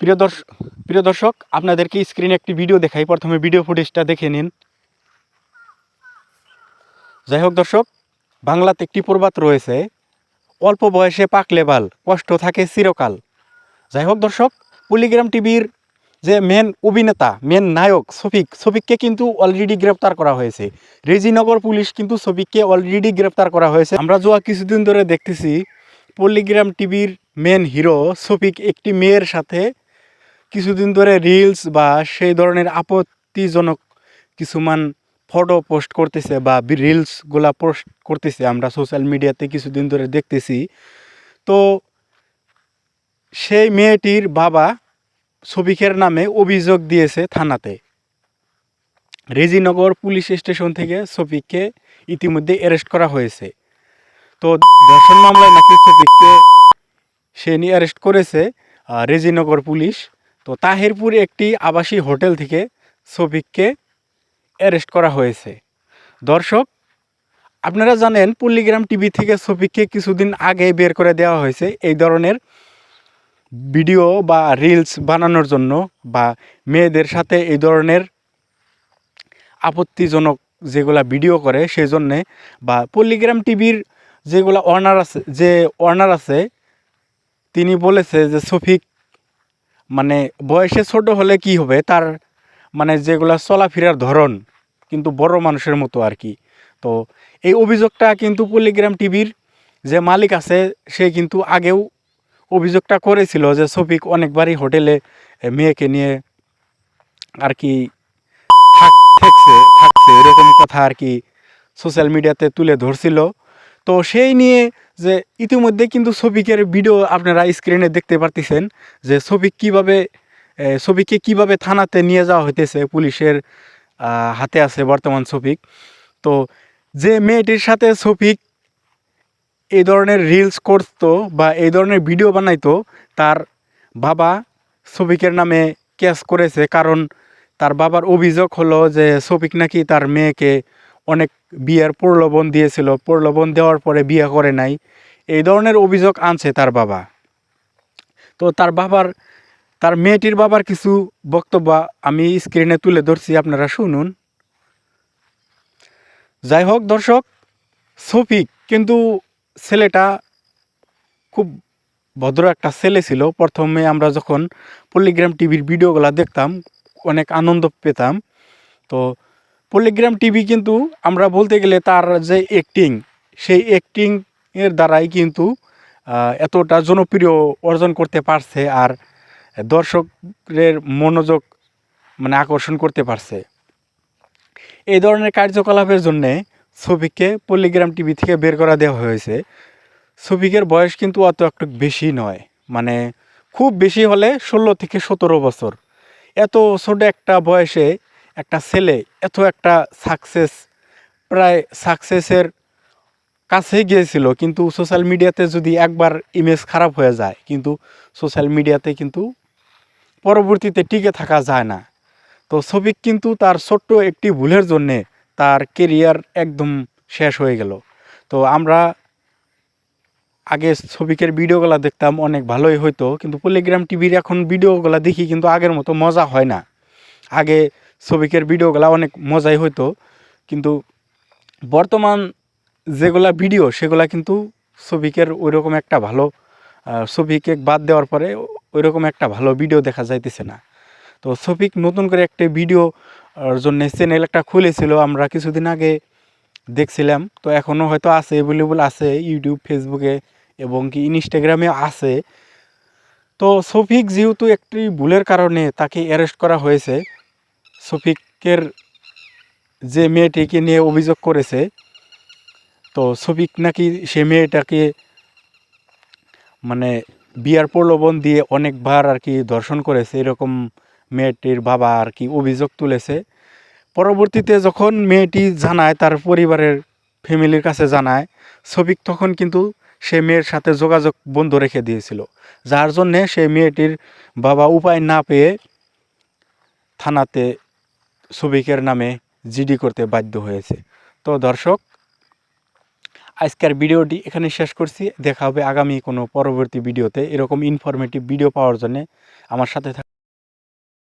প্রিয় দর্শক প্রিয় দর্শক, আপনাদেরকে স্ক্রিনে একটি ভিডিও দেখাই। প্রথমে ভিডিও ফুটেজটা দেখে নিন। যাই হোক দর্শক, বাংলাতে একটি প্রবাদ রয়েছে, অল্প বয়সে পাকলে বাল কষ্ট থাকে চিরকাল। যাই হোক দর্শক পলিগ্রাম টিভির যে মেন অভিনেতা মেন নায়ক শফিক, শফিককে কিন্তু অলরেডি গ্রেপ্তার করা হয়েছে। রেজিনগর পুলিশ কিন্তু শফিককে অলরেডি গ্রেপ্তার করা হয়েছে। আমরা যোয়া কিছুদিন ধরে দেখতেছি পল্লিগ্রাম টিভির মেন হিরো শফিক একটি মেয়ের সাথে কিছুদিন ধরে রিলস বা সেই ধরনের আপত্তিজনক কিছুমান ফটো পোস্ট করতেছে বা রিলসগুলা পোস্ট করতেছে আমরা সোশ্যাল মিডিয়াতে কিছুদিন ধরে দেখতেছি। তো সেই মেয়েটির বাবা শফিকের নামে অভিযোগ দিয়েছে থানাতে। রেজিনগর পুলিশ স্টেশন থেকে শফিককে ইতিমধ্যে অ্যারেস্ট করা হয়েছে। তো ধর্ষণ মামলায় নাকি শফিককে সে নিয়ে অ্যারেস্ট করেছে রেজিনগর পুলিশ। তো তাহিরপুর একটি আবাসী হোটেল থেকে শফিককে অ্যারেস্ট করা হয়েছে। দর্শক, আপনারা জানেন পল্লিগ্রাম টিভি থেকে শফিককে কিছুদিন আগে বের করে দেওয়া হয়েছে এই ধরনের ভিডিও বা রিলস বানানোর জন্য বা মেয়েদের সাথে এই ধরনের আপত্তিজনক যেগুলা ভিডিও করে সেই জন্যে বা পল্লিগ্রাম টিভির যেগুলা অনার আছে, যে অর্নার আছে, তিনি বলেছে যে শফিক মানে বয়সে ছোট হলে কি হবে? তার মানে যেগুলা চলাফেরার ধরন কিন্তু বড় মানুষের মতো আর কি। তো এই অভিযোগটা কিন্তু পল্লিগ্রাম টিভির যে মালিক আছে, সে কিন্তু আগেও অভিযোগটা করেছিল যে শফিক অনেকবারই হোটেলে মেয়েকে নিয়ে আর কি থাক থাকছে থাকছে, এরকম কথা আর কি সোশ্যাল মিডিয়াতে তুলে ধরছিল। তো সেই নিয়ে যে ইতিমধ্যে কিন্তু শফিকের ভিডিও আপনারা স্ক্রিনে দেখতে পারতেছেন যে শফিক কীভাবে শফিককে কীভাবে থানাতে নিয়ে যাওয়া হইতেছে, পুলিশের হাতে আছে বর্তমান শফিক তো যে মেয়েটির সাথে শফিক এই ধরনের রিলস করতো বা এই ধরনের ভিডিও বানাইতো, তার বাবা শফিকের নামে কেস করেছে। কারণ তার বাবার অভিযোগ হলো যে শফিক নাকি তার মেয়েকে অনেক বিয়ের প্রলোভন দিয়েছিল। প্রলোভন দেওয়ার পরে বিয়ে করে নাই। এই ধরনের অভিযোগ আনছে তার বাবা। তো তার বাবার, তার মেয়েটির বাবার কিছু বক্তব্য আমি স্ক্রিনে তুলে ধরছি, আপনারা শুনুন। যাই হোক দর্শক শফিক কিন্তু ছেলেটা খুব ভদ্র একটা ছেলে ছিল। প্রথমে আমরা যখন পল্লিগ্রাম টিভির ভিডিওগুলো দেখতাম, অনেক আনন্দ পেতাম। তো পল্লিগ্রাম টিভি কিন্তু আমরা বলতে গেলে তার যে অ্যাক্টিং সেই অ্যাক্টিং এর দ্বারাই কিন্তু এতটা জনপ্রিয় অর্জন করতে পারছে আর দর্শকের মনোযোগ মানে আকর্ষণ করতে পারছে। এই ধরনের কার্যকলাপের জন্যে ছবিকে পল্লিগ্রাম টিভি থেকে বের করা দেওয়া হয়েছে। ছবিকের বয়স কিন্তু অত একটু বেশি নয় মানে খুব বেশি হলে ষোলো থেকে সতেরো বছর। এত ছোট একটা বয়সে একটা ছেলে, এত একটা সাকসেস প্রায় সাকসেসের কাছে গিয়েছিল। কিন্তু সোশ্যাল মিডিয়াতে যদি একবার ইমেজ খারাপ হয়ে যায়, কিন্তু সোশ্যাল মিডিয়াতে কিন্তু পরবর্তীতে টিকে থাকা যায় না। তো সবিক কিন্তু তার ছোট্ট একটি ভুলের জন্যে তার কেরিয়ার একদম শেষ হয়ে গেল। তো আমরা আগে ছবিকের ভিডিওগুলো দেখতাম, অনেক ভালোই হইতো। কিন্তু পলিগ্রাম টিভির এখন ভিডিওগুলো দেখি কিন্তু আগের মতো মজা হয় না। আগে ছবিকের ভিডিওগুলো অনেক মজাই হইতো। কিন্তু বর্তমান যেগুলা ভিডিও, সেগুলা কিন্তু ছবিকের ওইরকম একটা ভালো ছবিকে বাদ দেওয়ার পরে ওইরকম একটা ভালো ভিডিও দেখা যাইতেছে না। তো ছবিক নতুন করে একটা ভিডিও জন্য চ্যানেল একটা খুলেছিল, আমরা কিছুদিন আগে দেখছিলাম। তো এখনও হয়তো আছে অ্যাভেলেবল আছে ইউটিউব ফেসবুকে এবং কি ইনস্টাগ্রামে আছে। তো শফিক যেহেতু একটি ভুলের কারণে তাকে অ্যারেস্ট করা হয়েছে শফিকের যে মেয়েটিকে নিয়ে অভিযোগ করেছে, তো শফিক নাকি সে মেয়েটাকে মানে বিয়ার প্রলোভন দিয়ে অনেকবার আর কি ধর্ষণ করেছে, এরকম মেয়েটির বাবা আর কি অভিযোগ তুলেছে। পরবর্তীতে যখন মেয়েটি জানায়, তার পরিবারের ফ্যামিলির কাছে জানায় শফিক তখন কিন্তু সে মেয়ের সাথে যোগাযোগ বন্ধ রেখে দিয়েছিল, যার জন্যে সেই মেয়েটির বাবা উপায় না পেয়ে থানাতে শফিকের নামে জিডি করতে বাধ্য হয়েছে। তো দর্শক, আজকের ভিডিওটি এখানে শেষ করছি। দেখা হবে আগামী কোনো পরবর্তী ভিডিওতে। এরকম ইনফরমেটিভ ভিডিও পাওয়ার জন্যে আমার সাথে